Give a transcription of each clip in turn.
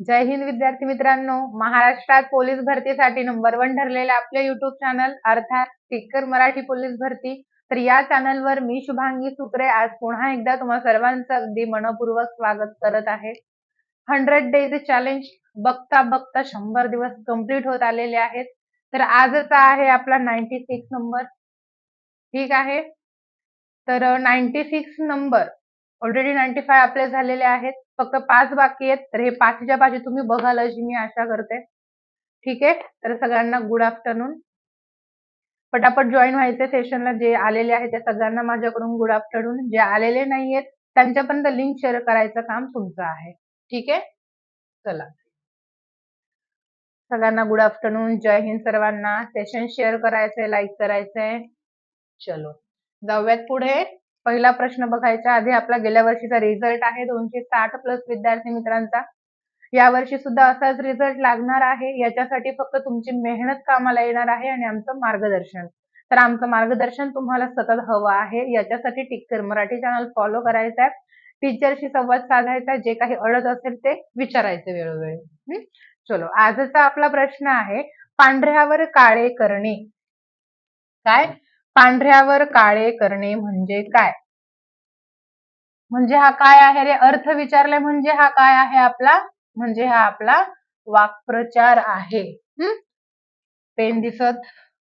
जय हिंद विद्यार्थी मित्रांनो. महाराष्ट्रात पोलीस भरतीसाठी नंबर वन ठरलेले आपले युट्यूब चॅनल अर्थात टिक्कर मराठी पोलीस भरती. तर या चॅनलवर मी शुभांगी सुत्रे. आज पुन्हा एकदा तुम्हा सर्वांचं अगदी मनपूर्वक स्वागत करत आहे. हंड्रेड डेज चॅलेंज बघता बघता शंभर दिवस कंप्लीट होत आलेले आहेत. तर आजचा आहे आपला नाईन्टी सिक्स नंबर ठीक आहे? तर ninety six number already ninety five आपले झालेले आहेत. फक्त पाच बाकी आहेत तर हे पाचच्या पाच तुम्ही बघाल अशी मी आशा करते. ठीक आहे? तर सगळ्यांना गुड आफ्टरनून पटापट जॉईन व्हायचे सेशनला जे आलेले आहेत त्या सगळ्यांना माझ्याकडून गुड आफ्टरनून जे आलेले नाहीयेत त्यांच्यापर्यंत लिंक शेअर करायचं काम तुमचं आहे. ठीक आहे? चला. सगळ्यांना गुड आफ्टरनून जय हिंद सर्वांना. सेशन शेअर करायचंय लाईक करायचंय. चलो. जाऊयात पुढे. पहिला प्रश्न बघायचा आधी आपला गेल्या वर्षीचा रिझल्ट आहे दोनशे साठ प्लस विद्यार्थी मित्रांचा. या वर्षी सुद्धा असाच रिझल्ट लागणार आहे. याच्यासाठी फक्त तुमची मेहनत कामाला येणार आहे आणि आमचं मार्गदर्शन. तर आमचं मार्गदर्शन तुम्हाला सतत हवं आहे. याच्यासाठी टिक्कर मराठी चॅनल फॉलो करायचं आहे. टीचरशी संवाद साधायचा जे काही अडत असेल ते विचारायचे वेळोवेळी. चलो आजचा आपला प्रश्न आहे पांढऱ्यावर काळे करणे. काय? पांढऱ्यावर काळे करणे म्हणजे काय? म्हणजे हा काय आहे रे? अर्थ विचारलाय म्हणजे हा काय आहे आपला? म्हणजे हा आपला वाक्प्रचार आहे. पेन दिसत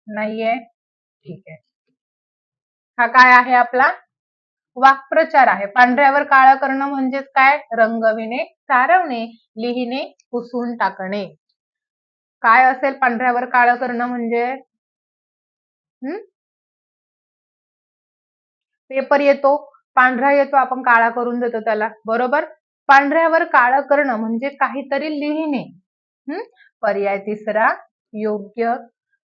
नाहीये. ठीक आहे. हा काय आहे आपला? वाक्प्रचार आहे. पांढऱ्यावर काळा करणं म्हणजेच काय? रंगविणे सारवणे लिहिणे पुसून टाकणे. काय असेल पांढऱ्यावर काळं करणं म्हणजे? हम्म पेपर येतो पांढरा येतो आपण काळा करून देतो त्याला. बरोबर? पांढऱ्यावर काळं करणं म्हणजे काहीतरी लिहिणे. हम्म पर्याय तिसरा योग्य.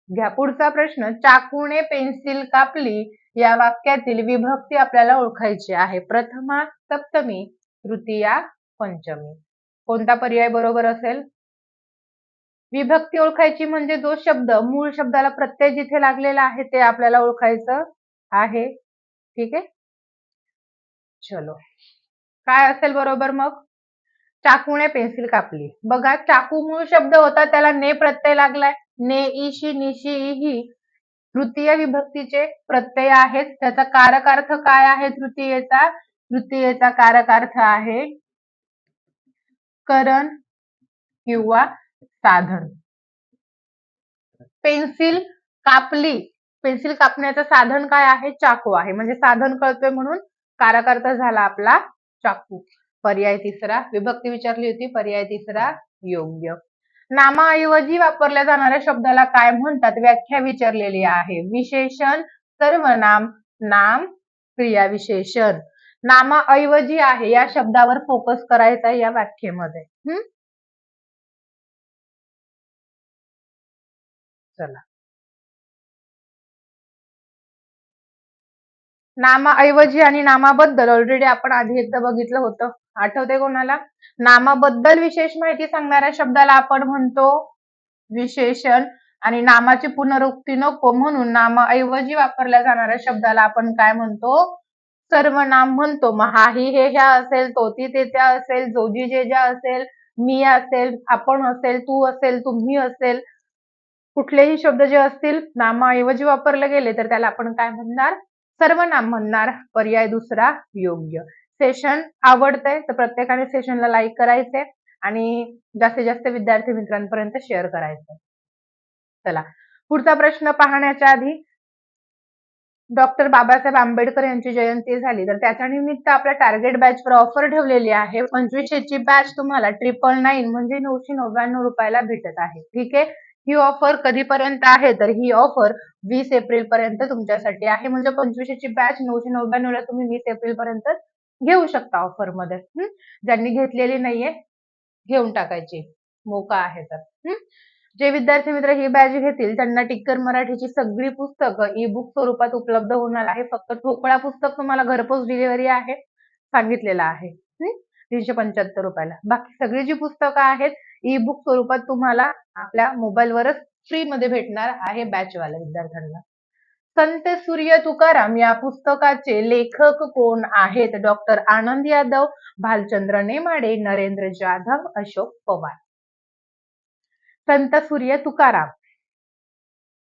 घ्या पुढचा प्रश्न. चाकूने पेन्सिल कापली या वाक्यातील विभक्ती आपल्याला ओळखायची आहे. प्रथमा सप्तमी तृतीया पंचमी. कोणता पर्याय बरोबर असेल? विभक्ती ओळखायची म्हणजे जो शब्द मूळ शब्दाला प्रत्यय जिथे लागलेला आहे ते आपल्याला ओळखायचं आहे. ठीक आहे? चलो. काय असेल बरोबर मग? चाकूने पेन्सिल कापली. बघा चाकू मूळ शब्द होता त्याला ने प्रत्यय लागलाय. ने इशी निशी ही तृतीय विभक्तीचे प्रत्यय आहेत. त्याचा कारक अर्थ काय आहे? तृतीयेचा? तृतीयेचा कारक अर्थ आहे करण किंवा साधन. पेन्सिल कापली. पेन्सिल कापण्याचं साधन काय आहे? चाकू आहे. म्हणजे साधन कळतोय म्हणून काराकर्ता झाला आपला चाकू. पर्याय तिसरा. विभक्ती विचारली होती. पर्याय तिसरा. योग्य. नामाऐवजी वापरल्या जाणाऱ्या शब्दाला काय म्हणतात? व्याख्या विचारलेली आहे. विशेषण सर्वनाम नाम क्रिया विशेषण नामाऐवजी आहे. या शब्दावर फोकस करायचा या व्याख्येमध्ये. हम्म चला. नामाऐवजी आणि नामाबद्दल. ऑलरेडी आपण आधी एकदा बघितलं होतं. आठवते कोणाला? नामाबद्दल विशेष माहिती सांगणाऱ्या शब्दाला आपण म्हणतो विशेषण. आणि नामाची पुनरुक्ती नको म्हणून नामाऐवजी वापरल्या जाणाऱ्या शब्दाला आपण काय म्हणतो? सर्वनाम म्हणतो. मग हाही हे ह्या असेल तो ती ते त्या असेल जोजी जे ज्या असेल मी असेल आपण असेल तू असेल तुम्ही असेल कुठलेही शब्द जे असतील नामाऐवजी वापरले गेले तर त्याला आपण काय म्हणणार? सर्वनाम म्हणणार पर्याय दुसरा योग्य. सेशन आवडतंय तर प्रत्येकाने सेशनला लाईक करायचे आणि जास्तीत जास्त विद्यार्थी मित्रांपर्यंत शेअर करायचं. चला पुढचा प्रश्न पाहण्याच्या आधी डॉक्टर बाबासाहेब आंबेडकर यांची जयंती झाली तर त्याच्या निमित्त आपल्या टार्गेट बॅचवर ऑफर ठेवलेली आहे. पंचवीसशेची बॅच तुम्हाला ट्रिपल नाईन म्हणजे नऊशे नव्याण्णव रुपयाला भेटत आहे. ठीक आहे? ही ऑफर कधीपर्यंत आहे? तर ही ऑफर वीस एप्रिल पर्यंत तुमच्यासाठी आहे. म्हणजे पंचवीसशेची बॅच नऊशे नव्याण्णवला तुम्ही वीस एप्रिल पर्यंत घेऊ शकता ऑफरमध्ये ज्यांनी घेतलेली नाहीये घेऊन टाकायची. मोका आहे तर. जे विद्यार्थी मित्र ही बॅच घेतील त्यांना टिक्कर मराठीची सगळी पुस्तकं ई बुक स्वरूपात उपलब्ध होणार आहे. फक्त ठोकळा पुस्तक तुम्हाला घरपोच डिलिव्हरी आहे सांगितलेलं आहे. तीनशे पंच्याहत्तर रुपयाला. बाकी सगळी जी पुस्तकं आहेत ई बुक स्वरूपात तुम्हाला आपल्या मोबाईलवरच फ्री मध्ये भेटणार आहे बॅचवाल्या विद्यार्थ्यांना. संत सूर्य तुकाराम या पुस्तकाचे लेखक कोण आहेत? डॉक्टर आनंद यादव भालचंद्र नेमाडे नरेंद्र जाधव अशोक पवार. संत सूर्य तुकाराम.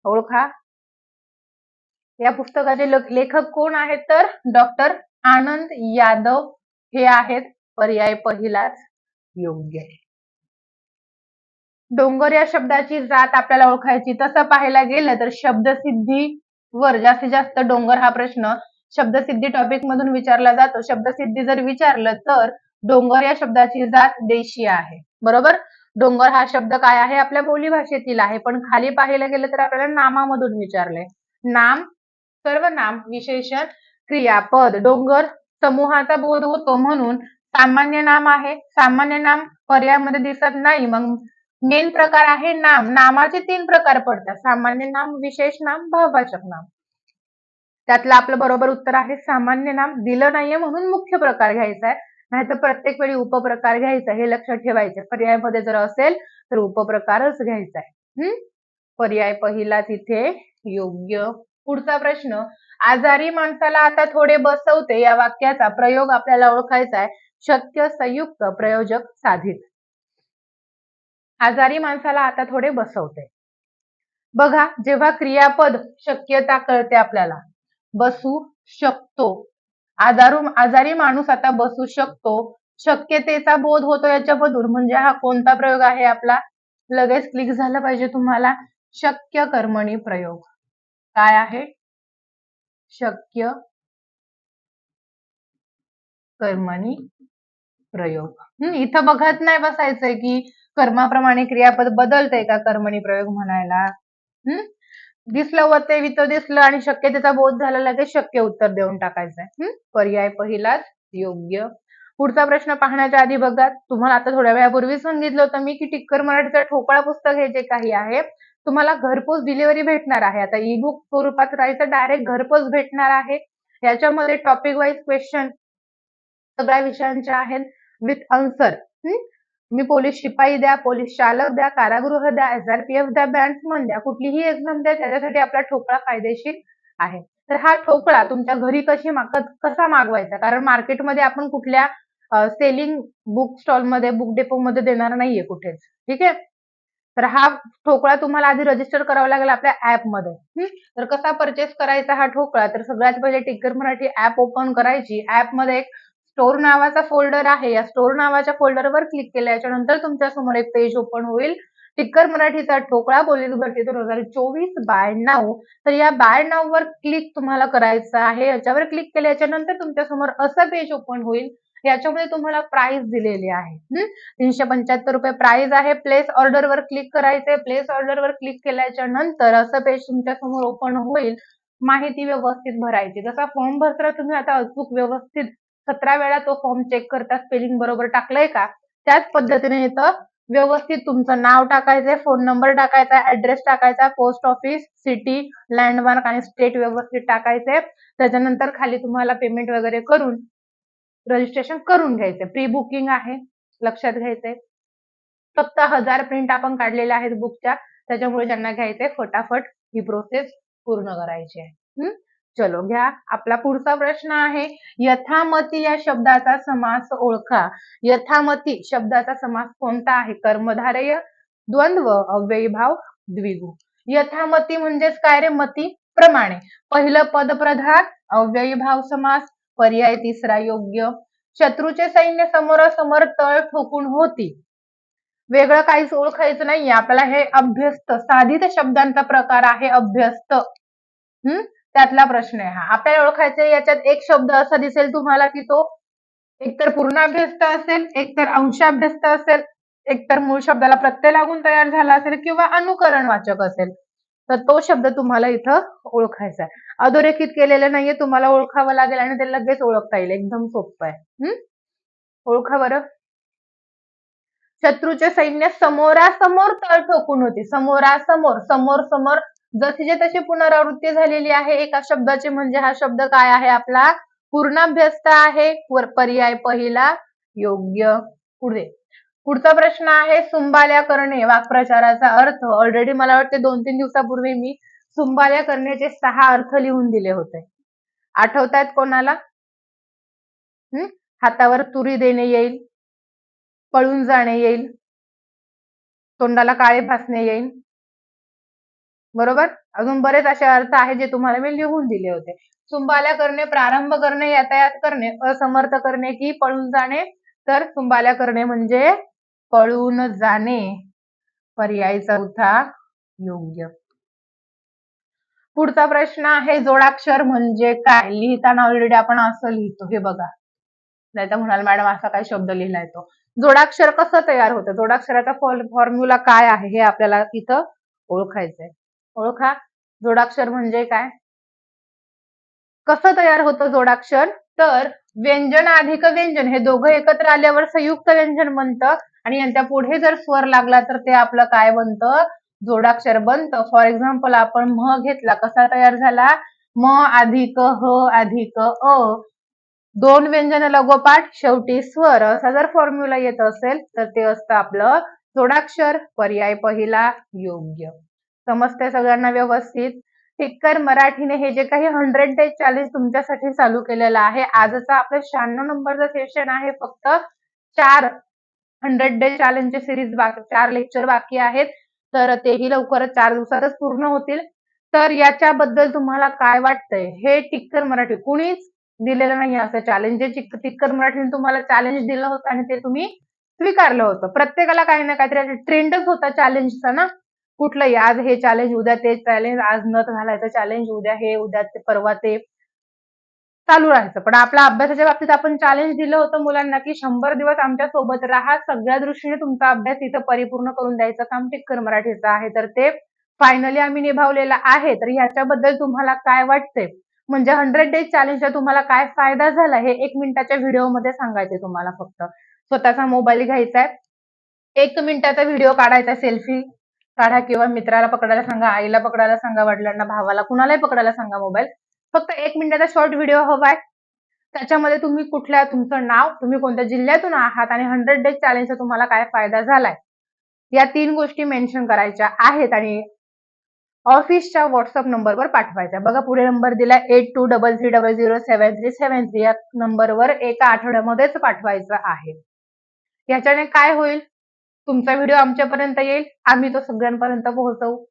ओळखा. या पुस्तकाचे लेखक कोण आहेत? तर डॉक्टर आनंद यादव हे आहेत. पर्याय पहिलाच योग्य. आहे डोंगर या शब्दाची जात आपल्याला ओळखायची. तसं पाहायला गेलं तर शब्दसिद्धीवर जास्तीत जास्त डोंगर हा प्रश्न शब्दसिद्धी टॉपिक मधून विचारला जातो. शब्दसिद्धी जर विचारलं तर डोंगर या शब्दाची जात देशी आहे. बरोबर? डोंगर हा शब्द काय आहे? आपल्या बोली भाषेतील आहे. पण खाली पाहायला गेलं तर आपल्याला नामामधून विचारलंय. नाम सर्व नाम विशेषण क्रियापद. डोंगर समूहाचा बोध होतो म्हणून सामान्य नाम आहे. सामान्य नाम पर्यायामध्ये दिसत नाही. मग मेन प्रकार आहे नाम. नामाचे तीन प्रकार पडतात. सामान्य नाम विशेष नाम भाववाचक नाम. त्यातलं आपलं बरोबर उत्तर आहे सामान्य नाम. दिलं नाहीये म्हणून मुख्य प्रकार घ्यायचा आहे. नाहीतर प्रत्येक वेळी उपप्रकार घ्यायचा हे लक्षात ठेवायचे पर्यायामध्ये जर असेल तर उपप्रकारच घ्यायचा आहे. हम्म? पर्याय पहिला तिथे योग्य. पुढचा प्रश्न आजारी माणसाला आता थोडे बसवते या वाक्याचा प्रयोग आपल्याला ओळखायचा आहे. शक्य संयुक्त प्रयोजक साधित. आजारी माणसाला आता थोडे बसवते. बघा जेव्हा क्रियापद शक्यता कळते आपल्याला बसू शकतो. आजारू आजारी माणूस आता बसू शकतो. शक्यतेचा बोध होतो याच्यामधून म्हणजे हा कोणता प्रयोग आहे आपला? लगेच क्लिक झालं पाहिजे तुम्हाला. शक्य कर्मणी प्रयोग. काय आहे? शक्य कर्मणी प्रयोग. हम्म इथं बघत नाही बसायचंय की कर्माप्रमाणे क्रियापद बदलतंय का कर्मणी प्रयोग म्हणायला? हम्म दिसलं व ते वित दिसलं आणि शक्यतेचा बोध झाला लगेच शक्य उत्तर देऊन टाकायचंय. हम्म पर्याय पहिलाच योग्य. पुढचा प्रश्न पाहण्याच्या आधी बघा तुम्हाला आता थोड्या वेळापूर्वी सांगितलं होतं मी की टिक्कर मराठीचा ठोकळा पुस्तक हे जे काही आहे तुम्हाला घरपोच डिलिव्हरी भेटणार आहे. आता ई बुक स्वरूपात राहायचं डायरेक्ट घरपोच भेटणार आहे. याच्यामध्ये टॉपिक वाईज क्वेश्चन सगळ्या विषयांचे आहेत. विथ आन्सर तुम्ही पोलीस शिपाई द्या पोलीस चालक द्या कारागृह द्या एसआरपीएफ द्या बँड्समन द्या कुठलीही एक्झाम द्या त्याच्यासाठी आपला ठोकळा फायदेशीर आहे. तर हा ठोकळा तुमच्या घरी कशी कसा मागवायचा? कारण मार्केटमध्ये आपण कुठल्या सेलिंग बुक स्टॉलमध्ये बुक डेपो मध्ये देणार नाहीये कुठेच. ठीक आहे? तर हा ठोकळा तुम्हाला आधी रजिस्टर करावा लागेल आपल्या ऍपमध्ये तर कसा परचेस करायचा हा ठोकळा? तर सगळ्यात पहिले टिक्कर मराठी ऍप ओपन करायची. ऍपमध्ये एक स्टोर नावाचा फोल्डर आहे. या स्टोर नावाच्या फोल्डरवर क्लिक केल्याच्यानंतर तुमच्यासमोर एक पेज ओपन होईल. टिक्कर मराठीचा ठोकळा पोलीस भरती दोन हजार चोवीस बाय नाव तर या बाय नाव वर क्लिक तुम्हाला करायचं आहे. याच्यावर क्लिक केल्याच्यानंतर तुमच्यासमोर असं पेज ओपन होईल. याच्यामध्ये तुम्हाला प्राइस दिलेली आहे. तीनशे पंच्याहत्तर रुपये प्राइस आहे. प्लेस ऑर्डर वर क्लिक करायचंय. प्लेस ऑर्डर वर क्लिक केल्याच्यानंतर असं पेज तुमच्यासमोर ओपन होईल. माहिती व्यवस्थित भरायची. जसा फॉर्म भरताना तुम्ही आता अचूक व्यवस्थित सतरा वेळा तो फॉर्म चेक करता स्पेलिंग बरोबर टाकलंय का? त्याच पद्धतीने इथं व्यवस्थित तुमचं नाव टाकायचंय फोन नंबर टाकायचा ऍड्रेस टाकायचा पोस्ट ऑफिस सिटी लँडमार्क आणि स्टेट व्यवस्थित टाकायचंय. त्याच्यानंतर खाली तुम्हाला पेमेंट वगैरे करून रजिस्ट्रेशन करून घ्यायचंय. प्री बुकिंग आहे लक्षात घ्यायचंय. फक्त हजार प्रिंट आपण काढलेल्या आहेत बुकच्या त्याच्यामुळे ज्यांना घ्यायचंय. फटाफट ही प्रोसेस पूर्ण करायची आहे. हम्म? चलो घ्या. आपला पुढचा प्रश्न आहे यथामती या शब्दाचा समास ओळखा. यथामती शब्दाचा समास कोणता आहे? कर्मधारय द्वंद्व अव्ययीभाव द्विगु. यथामती म्हणजेच काय रे? मती प्रमाणे. पहिलं पद प्रधान अव्ययीभाव समास पर्याय तिसरा योग्य. शत्रूचे सैन्य समोरासमोर तळ ठोकून होती. वेगळं काहीच ओळखायचं नाहीये. आपल्याला हे अभ्यस्त साधित शब्दांचा प्रकार आहे अभ्यस्त. हम्म त्यातला प्रश्न आहे हा. आपल्याला ओळखायचं याच्यात एक शब्द असा दिसेल तुम्हाला की तो एकतर पूर्णाभ्यस्त असेल एकतर अंशाभ्यस्त असेल एकतर मूळ शब्दाला प्रत्यय लागून तयार झाला असेल किंवा अनुकरण वाचक असेल. तर तो शब्द तुम्हाला इथं ओळखायचा आहे. अधोरेखित केलेलं नाहीये तुम्हाला ओळखावं लागेल आणि ते लगेच ओळखता येईल. एकदम सोपं आहे. हम्म ओळखा बरं. शत्रूचे सैन्य समोरासमोर तळ ठोकून होती. समोरासमोर समोर समोर जशीच्या तशी पुनरावृत्ती झालेली आहे. एका शब्दाची म्हणजे हा शब्द काय आहे आपला? पूर्णाभ्यस्त आहे. वर- पर्याय पहिला योग्य पुढे. पुढचा प्रश्न आहे सुंबाल्या करणे. वाक्प्रचाराचा अर्थ ऑलरेडी मला वाटते दोन तीन दिवसापूर्वी मी सुंबाल्या करण्याचे सहा अर्थ लिहून दिले होते. आठवतायत कोणाला? हम्म हातावर तुरी देणे येईल पळून जाणे येईल तोंडाला काळे फासणे येईल बरोबर? अजून बरेच असे अर्थ आहेत जे तुम्हाला मी लिहून दिले होते. सुंबाल्या करणे प्रारंभ करणे यातायात करणे असमर्थ करणे की पळून जाणे? तर सुंबाल्या करणे म्हणजे पळून जाणे. पर्याय चौथा योग्य. पुढचा प्रश्न आहे जोडाक्षर म्हणजे काय? लिहिताना ऑलरेडी आपण असं लिहितो. हे बघा. नाही तर म्हणाल मॅडम असा काय शब्द लिहिलाय तो. जोडाक्षर कसं तयार होतं? जोडाक्षराचा फॉर्म्युला काय आहे? हे आपल्याला इथं ओळखायचंय. ओळखा. जोडाक्षर म्हणजे काय? कसं तयार होतं जोडाक्षर? तर व्यंजन अधिक व्यंजन हे दोघं एकत्र आल्यावर संयुक्त व्यंजन बनतं. आणि यांच्या पुढे जर स्वर लागला तर ते आपलं काय बनतं? जोडाक्षर बनतं. फॉर एक्झाम्पल आपण म घेतला कसा तयार झाला? म अधिक ह अधिक अ. दोन व्यंजन लगोपाठ शेवटी स्वर. असा जर फॉर्म्युला येत असेल तर ते असतं आपलं जोडाक्षर. पर्याय पहिला योग्य. समजते सगळ्यांना व्यवस्थित. टिक्कर मराठीने हे जे काही हंड्रेड डेज चॅलेंज तुमच्यासाठी चालू केलेलं आहे आजचा आपलं शहाण्णव नंबरचं सेशन आहे फक्त चार हंड्रेड डे चॅलेंजचे सिरीज चार लेक्चर बाकी आहेत. तर तेही लवकरच चार दिवसातच पूर्ण होतील. तर याच्याबद्दल तुम्हाला काय वाटतंय? हे टिक्कर मराठी कुणीच दिलेलं नाही असं चॅलेंज जे टिक्कर मराठीने तुम्हाला चॅलेंज दिलं होतं आणि ते तुम्ही स्वीकारलं होतं. प्रत्येकाला काही ना काहीतरी ट्रेंडच होता चॅलेंजचा ना? कुठलंही आज हे चॅलेंज उद्या ते चॅलेंज आज नथ घालायचं चॅलेंज उद्या हे उद्या ते परवा ते. चालू राहायचं. पण आपल्या अभ्यासाच्या बाबतीत आपण चॅलेंज दिलं होतं मुलांना की शंभर दिवस आमच्यासोबत राहा सगळ्या दृष्टीने तुमचा अभ्यास इथं परिपूर्ण करून द्यायचं. काम टिक्कर मराठीचं आहे. तर ते फायनली आम्ही निभावलेलं आहे. तर ह्याच्याबद्दल तुम्हाला काय वाटतंय? म्हणजे हंड्रेड डेज चॅलेंजचा तुम्हाला काय फायदा झाला? हे एक मिनिटाच्या व्हिडिओमध्ये सांगायचे तुम्हाला फक्त. स्वतःचा मोबाईल घ्यायचा आहे एक मिनिटाचा व्हिडिओ काढायचा सेल्फी काढा किंवा मित्राला पकडायला सांगा आईला पकडायला सांगा वडिलांना भावाला कुणालाही पकडायला सांगा मोबाईल फक्त एक मिनिटाचा शॉर्ट व्हिडिओ हवाय त्याच्यामध्ये तुम्ही कुठल्या तुमचं नाव तुम्ही कोणत्या जिल्ह्यातून आहात आणि हंड्रेड डेज चॅलेंजचा तुम्हाला काय फायदा झालाय? या तीन गोष्टी मेन्शन करायच्या आहेत आणि ऑफिसच्या व्हॉट्सअप नंबरवर पाठवायचा बघा पुढे नंबर दिला eight two double three double zero seven three seven three या नंबरवर एका आठवड्यामध्येच पाठवायचं आहे. याच्याने काय होईल? तुमचा व्हिडिओ आमच्यापर्यंत येईल. आम्ही तो सगळ्यांपर्यंत पोहोचवू.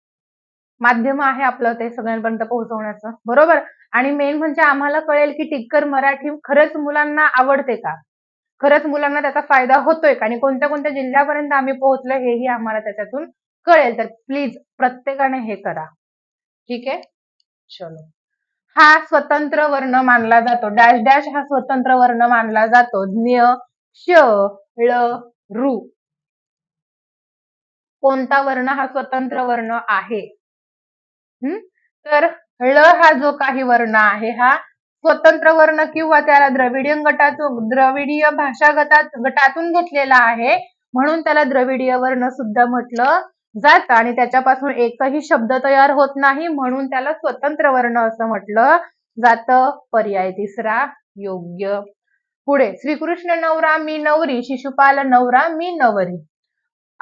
माध्यम आहे आपलं ते सगळ्यांपर्यंत पोहोचवण्याचं. बरोबर? आणि मेन म्हणजे आम्हाला कळेल की टिक्कर मराठी खरंच मुलांना आवडते का? खरंच मुलांना त्याचा फायदा होतोय का? आणि कोणत्या कोणत्या जिल्ह्यापर्यंत आम्ही पोहोचलो हेही आम्हाला त्याच्यातून कळेल. तर प्लीज प्रत्येकाने हे करा. ठीक आहे? चलो. हा स्वतंत्र वर्ण मानला जातो. डॅश डॅश हा स्वतंत्र वर्ण मानला जातो. ज्ञ क्ष ळ रू. कोणता वर्ण हा स्वतंत्र वर्ण आहे? तर ळ हा जो काही वर्ण आहे हा स्वतंत्र वर्ण किंवा त्याला द्रविडियन गटातून द्रविडीय भाषा गटात गटातून घेतलेला आहे म्हणून त्याला द्रविडीय वर्ण सुद्धा म्हटलं जातं आणि त्याच्यापासून एकही शब्द तयार होत नाही म्हणून त्याला स्वतंत्र वर्ण असं म्हटलं जातं. पर्याय तिसरा योग्य. पुढे श्रीकृष्ण नवरा मी नवरी शिशुपाल नवरा मी नवरी.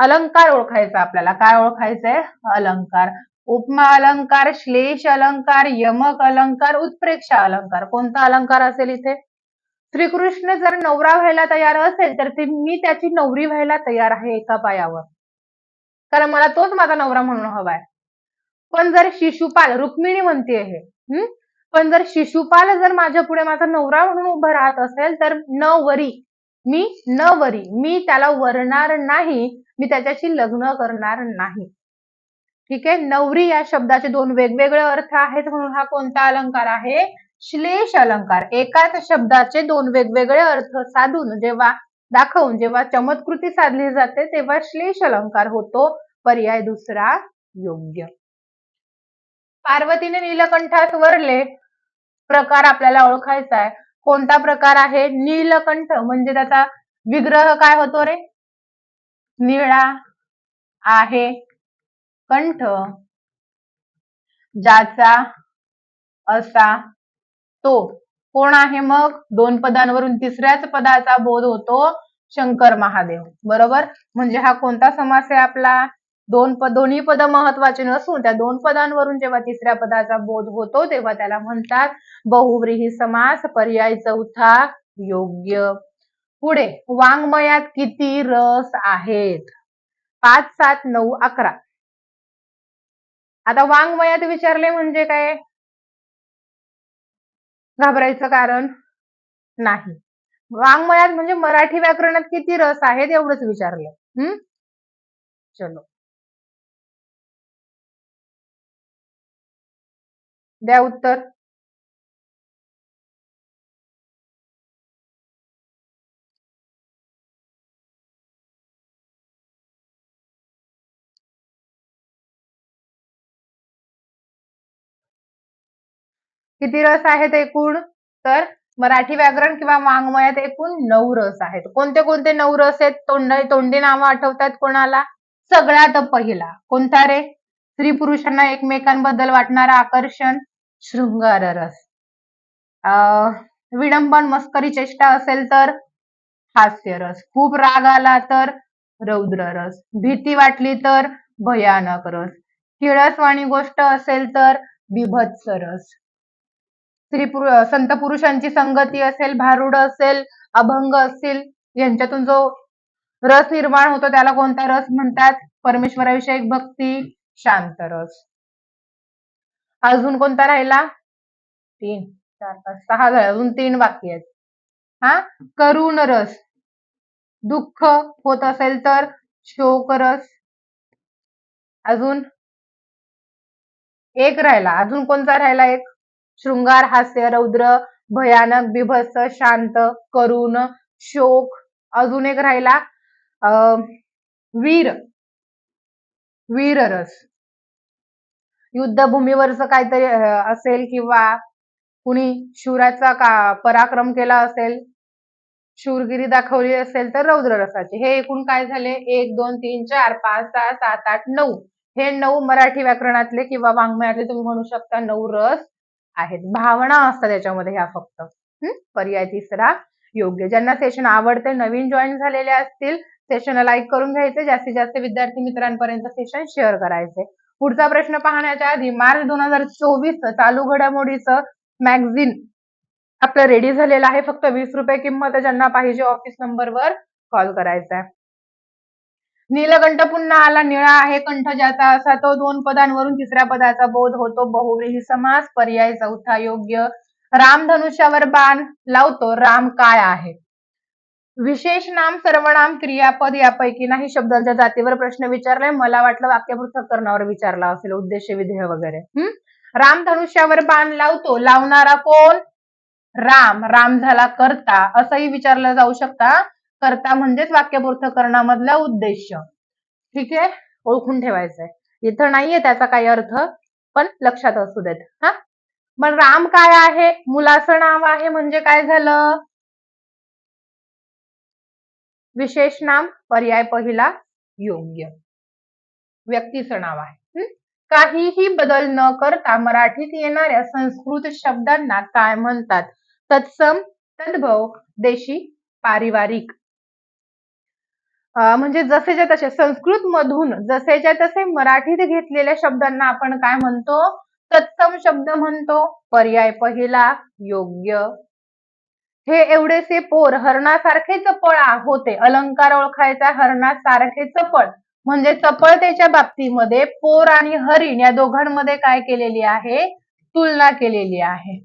अलंकार ओळखायचा आपल्याला. काय ओळखायचंय? अलंकार. उपमा अलंकार श्लेष अलंकार यमक अलंकार उत्प्रेक्षा अलंकार. कोणता अलंकार असेल इथे? श्रीकृष्ण जर नवरा व्हायला तयार असेल तर ते मी त्याची नवरी व्हायला तयार आहे एका पायावर. कारण मला तोच माझा नवरा म्हणून हवाय. पण जर शिशुपाल रुक्मिणी म्हणते हे पण जर शिशुपाल जर माझ्या पुढे माझा नवरा म्हणून उभं राहत असेल तर न वरी मी न वरी मी त्याला वरणार नाही मी त्याच्याशी लग्न करणार नाही. ठीक आहे? नवरी या शब्दाचे दोन वेगवेगळे अर्थ आहेत म्हणून हा कोणता अलंकार आहे? श्लेष अलंकार. एकाच शब्दाचे दोन वेगवेगळे अर्थ साधून जेव्हा दाखवून जेव्हा चमत्कृती साधली जाते तेव्हा श्लेष अलंकार होतो. पर्याय दुसरा योग्य. पार्वतीने नीलकंठास वरले प्रकार आपल्याला ओळखायचा आहे. कोणता प्रकार आहे? नीलकंठ म्हणजे त्याचा विग्रह काय होतो रे? निळा आहे. कंठ ज्याचा असा तो. कोण आहे मग? दोन पदांवरून तिसऱ्याच पदाचा बोध होतो शंकर महादेव. बरोबर? म्हणजे हा कोणता समास आहे आपला? दोन पद दोन्ही पद महत्त्वाचे नसून त्या दोन पदांवरून जेव्हा तिसऱ्या पदाचा बोध होतो तेव्हा त्याला म्हणतात बहुव्रीही समास पर्याय चौथा योग्य. पुढे वाङ्मयात किती रस आहेत? पाच सात नऊ अकरा. आता वाङ्मयात विचारले म्हणजे काय? घाबरायचं कारण नाही. वाङ्मयात म्हणजे मराठी व्याकरणात किती रस आहेत एवढंच विचारलं. हम्म चलो. द्या उत्तर. किती रस आहेत एकूण? तर मराठी व्याकरण किंवा वाङ्मयात एकूण नऊ रस आहेत. कोणते कोणते नऊ रस आहेत? तोंड तोंडी नावं आठवतात कोणाला? सगळ्यात पहिला कोणता रे? स्त्री पुरुषांना एकमेकांबद्दल वाटणारा आकर्षण. शृंगार रस विडंबन मस्करी चेष्टा असेल तर हास्य रस खूप राग आला तर रौद्र रस भीती वाटली तर भयानक रस. किळसवाणी गोष्ट असेल तर बिभत्स रस स्त्री संत पुरुषांची संगती असेल भारुड असेल अभंग असतील यांच्यातून जो रस निर्माण होतो त्याला कोणता रस म्हणतात? परमेश्वराविषयी भक्ती शांत रस अजून कोणता राहिला? तीन चार पाच सहा झाले. अजून तीन बाकी आहेत. हा? करुण रस. दुःख होत असेल तर शोक रस. अजून? एक राहिला. अजून कोणता राहिला एक? शृंगार हास्य रौद्र भयानक बिभत्स शांत करुण शोक. अजून एक राहिला. वीर. वीर रस. युद्धभूमीवरचं काहीतरी असेल किंवा कुणी शूराचा का पराक्रम केला असेल शूरगिरी दाखवली असेल तर रौद्र रसाचे हे एकूण काय झाले? एक दोन तीन चार पाच सहा सात आठ नऊ. हे नऊ मराठी व्याकरणातले किंवा वाङ्मयातले तुम्ही म्हणू शकता नऊ रस आहेत. भावना असतात त्याच्यामध्ये ह्या फक्त. पर्याय तिसरा योग्य. ज्यांना सेशन आवडते नवीन जॉईन झालेले असतील सेशन लाईक करून घ्यायचे. जास्तीत जास्त विद्यार्थी मित्रांपर्यंत सेशन शेअर करायचे. पुढचा प्रश्न पाहण्याच्या आधी मार्च दोन हजार चोवीस चालू घडामोडीचं मॅगझिन आपलं रेडी झालेलं आहे. फक्त वीस रुपये किंमत ज्यांना पाहिजे ऑफिस नंबरवर कॉल करायचा आहे. नीलकंठ पुन्हा आला. निळा आहे कंठ ज्याचा असा तो दोन पदांवरून तिसऱ्या पदाचा बोध होतो. बहुव्रीही समास पर्याय चौथा योग्य. राम धनुष्यावर बाण लावतो. राम काय आहे? विशेष नाम सर्वनाम क्रियापद यापैकी नाही शब्दांच्या जातीवर प्रश्न विचारलाय. मला वाटलं वाक्य पृथक्करणावर विचारला असेल उद्देश विधेय वगैरे. हम्म राम धनुष्यावर बाण लावतो. लावणारा कोण? राम. राम झाला करता. असंही विचारलं जाऊ शकता. करता म्हणजेच वाक्य करण्यामधला उद्देश. ठीक आहे? ओळखून ठेवायचंय. इथं नाहीये त्याचा काही अर्थ पण लक्षात असू देत. हा? पण राम काय आहे? मुलाचं नाव आहे म्हणजे काय झालं? विशेष नाम पर्याय पहिला योग्य. व्यक्तीचं नाव आहे. काहीही बदल न करता मराठीत येणाऱ्या संस्कृत शब्दांना काय म्हणतात? तत्सम तद्भव देशी पारिवारिक. म्हणजे जसेच्या तसे संस्कृत मधून जसेच्या तसे मराठीत घेतलेल्या शब्दांना आपण काय म्हणतो? तत्सम शब्द म्हणतो. पर्याय पहिला योग्य. हे एवढेसे पोर हरणासारखे चपळ होते अलंकार ओळखायचा हरणासारखे चपळ म्हणजे चपळतेच्या बाबतीमध्ये पोर आणि हरिण या दोघांमध्ये काय केलेली आहे? तुलना केलेली आहे.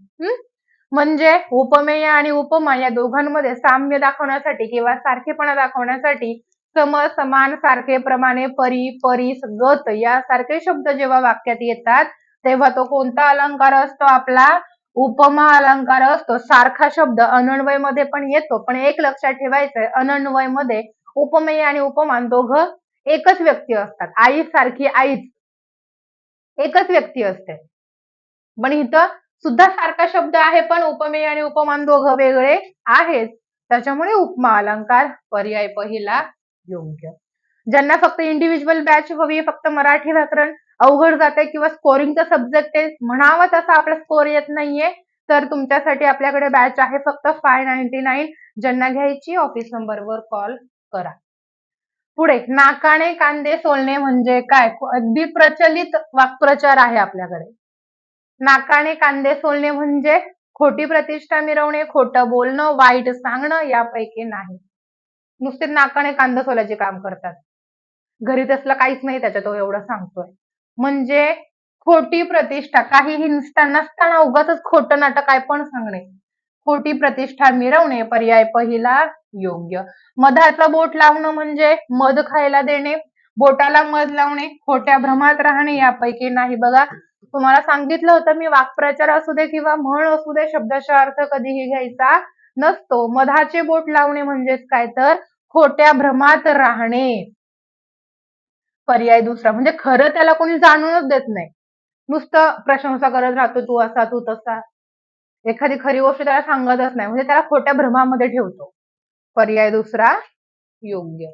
म्हणजे उपमेय आणि उपमा या दोघांमध्ये साम्य दाखवण्यासाठी किंवा सारखेपणा दाखवण्यासाठी सम समान सारखे प्रमाणे परी परीस गत यासारखे शब्द जेव्हा वाक्यात येतात तेव्हा तो कोणता अलंकार असतो आपला? उपमा अलंकार असतो सारखा शब्द अनन्वयमध्ये पण येतो पण एक लक्षात ठेवायचंय अनन्वयमध्ये उपमेय आणि उपमान दोघं एकच व्यक्ती असतात. आई सारखी आईच एकच व्यक्ती असते. पण इथं सुद्धा सारखा शब्द आहे पण उपमेय आणि उपमान दोघं वेगळे आहेत. त्याच्यामुळे उपमा अलंकार पर्याय पहिला योग्य. ज्यांना फक्त इंडिव्हिज्युअल बॅच हवी फक्त मराठी व्याकरण अवघड जाते किंवा स्कोरिंगचा सब्जेक्ट आहे म्हणावं तसा आपला स्कोर येत नाहीये तर तुमच्यासाठी आपल्याकडे बॅच आहे फक्त फाय नाईन्टी नाईन ज्यांना घ्यायची ऑफिस नंबरवर कॉल करा. पुढे नाकाने कांदे सोलणे म्हणजे काय? अगदी प्रचलित वाक्प्रचार आहे आपल्याकडे. नाकाने कांदे सोलणे म्हणजे खोटी प्रतिष्ठा मिरवणे खोटं बोलणं वाईट सांगणं यापैकी नाही. नुसते नाकाने कांदा सोलायचे काम करतात. घरी तसलं काहीच नाही त्याच्यात तो एवढं सांगतोय. म्हणजे खोटी प्रतिष्ठा. काही हिंसता नसताना उगाच खोटं नाटक काय पण सांगणे. खोटी प्रतिष्ठा मिरवणे पर्याय पहिला योग्य. मधाचा बोट लावणं म्हणजे मध खायला देणे बोटाला मध लावणे खोट्या भ्रमात राहणे यापैकी नाही. बघा तुम्हाला सांगितलं होतं मी वाक्प्रचार असू दे किंवा म्हण असू दे शब्दाचा अर्थ कधीही घ्यायचा नसतो. मधाचे बोट लावणे म्हणजेच काय? तर खोट्या भ्रमात राहणे. पर्याय दुसरा. म्हणजे खरं त्याला कोणी जाणूनच देत नाही. नुसतं प्रशंसा करत राहतो तू असा तू तसा. एखादी खरी गोष्ट त्याला सांगतच नाही. म्हणजे त्याला खोट्या भ्रमामध्ये ठेवतो. पर्याय दुसरा योग्य.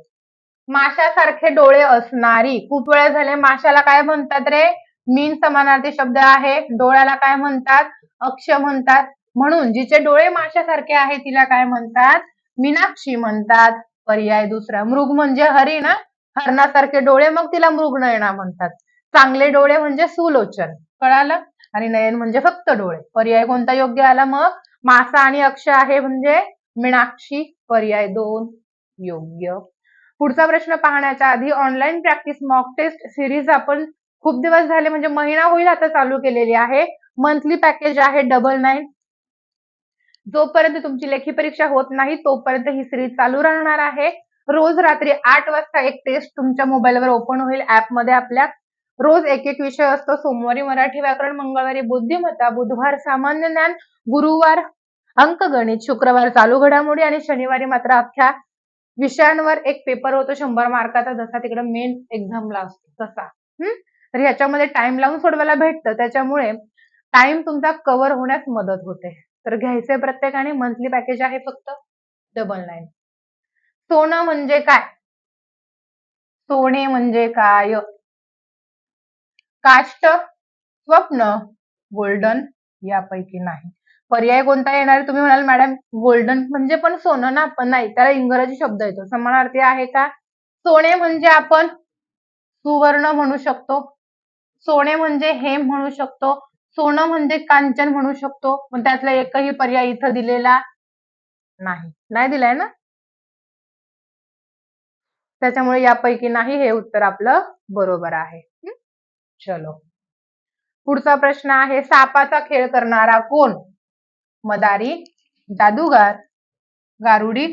माशासारखे डोळे असणारी खूप वेळा झाले माशाला काय म्हणतात रे? मीन समानार्थी शब्द आहे. डोळ्याला काय म्हणतात? अक्ष म्हणतात. म्हणून जिचे डोळे माशासारखे आहे तिला काय म्हणतात? मीनाक्षी म्हणतात. पर्याय दुसरा. मृग म्हणजे हरी ना? हरणासारखे डोळे मग तिला मृग नयना म्हणतात. चांगले डोळे म्हणजे सुलोचन कळालं? आणि नयन म्हणजे फक्त डोळे. पर्याय कोणता योग्य? आला मग मासा आणि अक्ष आहे म्हणजे मीनाक्षी. पर्याय दोन योग्य. पुढचा प्रश्न पाहण्याच्या आधी online practice mock test series आपण खूप दिवस झाले म्हणजे महिना होईल आता चालू केलेली आहे. मंथली पॅकेज आहे डबल नाईन जोपर्यंत तुमची लेखी परीक्षा होत नाही तोपर्यंत ही सिरीज चालू राहणार आहे. रोज रात्री आठ वाजता एक टेस्ट तुमच्या मोबाईलवर ओपन होईल. ऍपमध्ये आपल्या रोज एक एक विषय असतो. सोमवारी मराठी व्याकरण मंगळवारी बुद्धिमत्ता बुधवार सामान्य ज्ञान गुरुवार अंकगणित शुक्रवार चालू घडामोडी आणि शनिवारी मात्र अख्ख्या विषयांवर एक पेपर होतो. शंभर मार्काचा जसा तिकडे मेन एक्झामला असतो तसा. हम्म? तर ह्याच्यामध्ये टाइम लावून सोडवायला भेटतं. त्याच्यामुळे टाइम तुमचा कव्हर होण्यास मदत होते. तर घ्यायचे प्रत्येकाने मंथली पॅकेज आहे फक्त डबल नाईन सोनं म्हणजे काय? सोने म्हणजे काय? काष्ट स्वप्न गोल्डन यापैकी नाही. पर्याय कोणता येणार तुम्ही म्हणाल मॅडम गोल्डन म्हणजे पण सोनं ना? पण नाही त्याला इंग्रजी शब्द येतो. समानार्थी आहे का? सोने म्हणजे आपण सुवर्ण म्हणू शकतो. सोने म्हणजे हेम म्हणू शकतो. सोनं म्हणजे कांचन म्हणू शकतो. पण त्यातला एकही पर्याय इथं दिलेला नाही. नाही दिलाय ना? त्याच्यामुळे यापैकी नाही हे उत्तर आपलं बरोबर आहे. चलो. पुढचा प्रश्न आहे सापाचा खेळ करणारा कोण? मदारी जादूगार गारुडी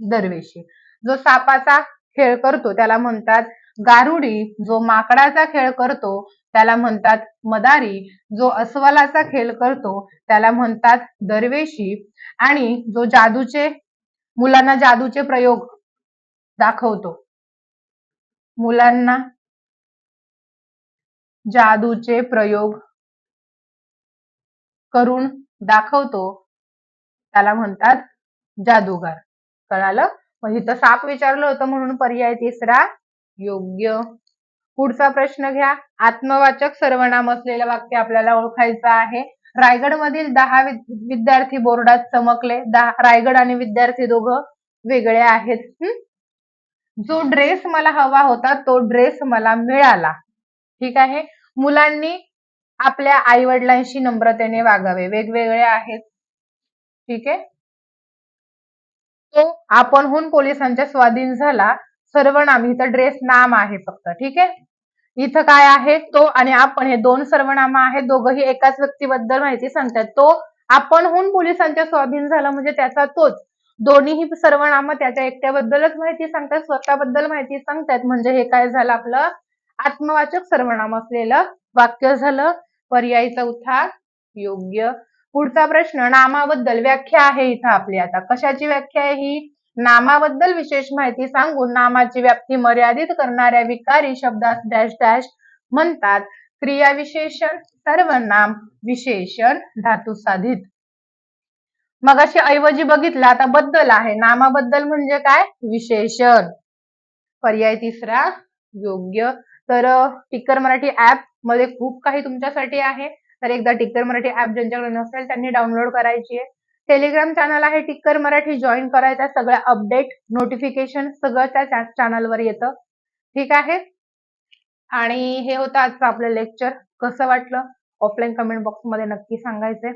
दरवेशी. जो सापाचा खेळ करतो त्याला म्हणतात गारुडी. जो माकडाचा खेळ करतो त्याला म्हणतात मदारी. जो अस्वलाचा खेळ करतो त्याला म्हणतात दरवेशी. आणि जो जादूचे मुलांना जादूचे प्रयोग दाखवतो. मुलांना जादूचे प्रयोग करून दाखवतो. त्याला म्हणतात जादूगार. कळालं? मग इथं साप विचारलं होतं म्हणून पर्याय तिसरा योग्य. पुढचा प्रश्न घ्या. आत्मवाचक सर्वनाम असलेलं वाक्य आपल्याला ओळखायचं आहे. रायगड मधील दहा विद्यार्थी बोर्डात चमकले. दहा रायगड आणि विद्यार्थी दोघं वेगळे आहेत. जो ड्रेस मला हवा होता तो ड्रेस मला मिळाला. ठीक आहे? मुलांनी आपल्या आई वडिलांशी नम्रतेने वागावे. वेगवेगळे आहेत. ठीक आहे? तो आपणहून पोलिसांच्या स्वाधीन झाला. सर्वनाम इथं ड्रेस नाम आहे फक्त. ठीक आहे? इथं काय आहे? तो आणि आपण हे दोन सर्वनाम आहेत. दोघंही एकाच व्यक्तीबद्दल माहिती सांगतात. तो आपणहून पोलिसांच्या स्वाधीन झाला म्हणजे त्याचा तोच. दोन्हीही सर्वनाम त्याच्या एकट्याबद्दलच माहिती सांगतात स्वतःबद्दल माहिती सांगतात. म्हणजे हे काय झालं आपलं? आत्मवाचक सर्वनाम असलेलं वाक्य झालं. पर्याय चौथा योग्य. पुढचा प्रश्न नामाबद्दल व्याख्या आहे इथं आपली. आता कशाची व्याख्या आहे ही? नामाबद्दल विशेष माहिती सांगून नामाची व्याप्ती मर्यादित करणाऱ्या विकारी शब्दास डॅश डॅश म्हणतात. क्रिया विशेषण सर्वनाम विशेषण धातुसाधित मग अशी ऐवजी बघितलं आता बद्दल आहे. नामाबद्दल म्हणजे काय? विशेषण. पर्याय तिसरा योग्य. तर टिकर मराठी ऍपमध्ये खूप काही तुमच्यासाठी आहे. तर एकदा टिकर मराठी ऍप ज्यांच्याकडे नसेल त्यांनी डाउनलोड करायची आहे. टेलिग्राम चॅनल आहे टिक्कर मराठी जॉईन करायचा सगळ्या अपडेट नोटिफिकेशन सगळं त्या चॅनलवर येतं. ठीक आहे? आणि हे होतं आजचं आपलं लेक्चर कसं वाटलं? ऑफलाईन कमेंट बॉक्समध्ये नक्की सांगायचंय.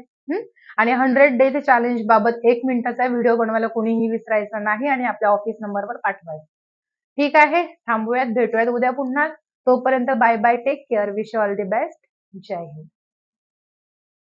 आणि हंड्रेड डेज चॅलेंज बाबत एक मिनिटाचा व्हिडिओ बनवायला कोणीही विसरायचं नाही आणि आपल्या ऑफिस नंबरवर पाठवायचं. ठीक आहे? थांबूयात भेटूयात उद्या पुन्हा. तोपर्यंत bye bye take care wish all the best Jai Hind.